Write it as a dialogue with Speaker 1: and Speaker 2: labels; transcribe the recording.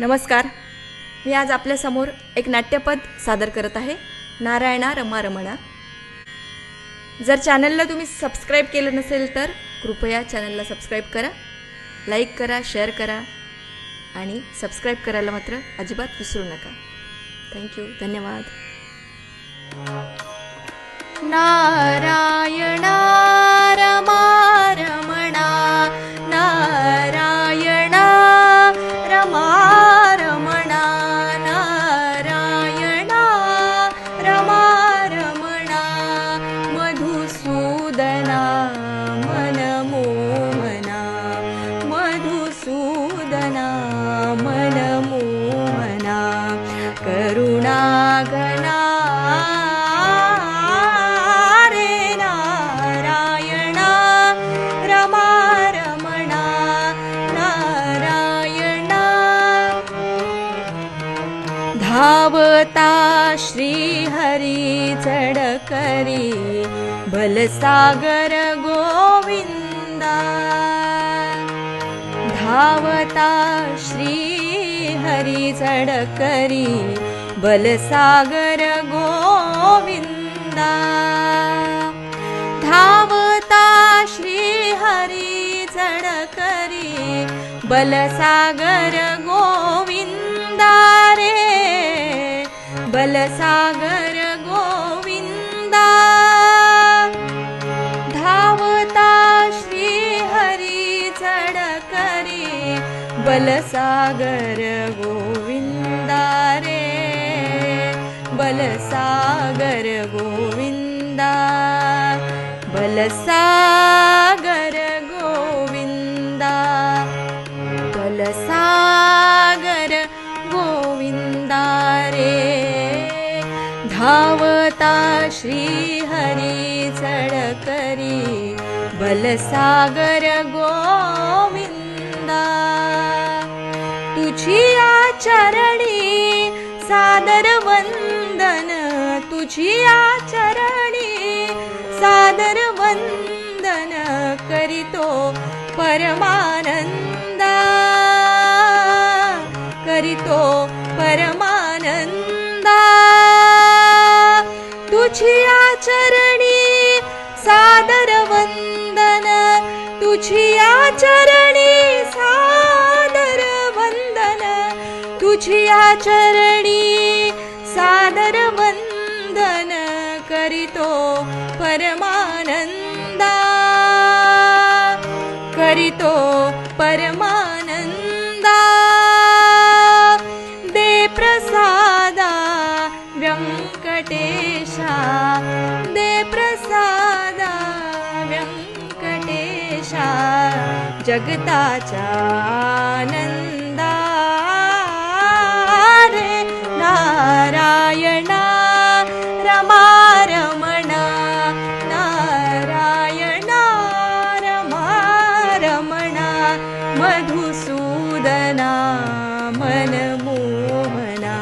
Speaker 1: नमस्कार. मी आज आपल्यासमोर एक नाट्यपद सादर करत आहे नारायणा रमा रमणा जर चॅनलला तुम्ही सबस्क्राईब केलं नसेल तर कृपया चॅनलला सबस्क्राईब करा लाईक करा शेअर करा आणि सबस्क्राईब करायला मात्र अजिबात विसरू नका. थँक्यू धन्यवाद. नारायणा धावता श्रीहरी चढकरी बलसागर गोविंदा धावता श्रीहरी चढकरी बलसागर गोविंदा धावता श्रीहरी चढकरी बलसागर गोविंदा बलसागर गोविंदा धावता श्रीहरी चढकरी बलसागर गोविंदा रे बलसागर गोविंदा बलसागर धावता श्रीहरी चढकरी बलसागर गोविंदा। तुझी आचरणी सादर वंदन तुझी आचरणी सादर वंदन करीतो परमानंदा। करीतो परमा तुझी आचरणी सादर वंदन तुझी आचरणी सादर वंदन तुझी आचरणी सादर वंदन करीतो परमानंदा करीतो परमानंदा आशा जगतानन्दे नारायण रमामणा नारायण रमामणा मधुसूदना मन मोहना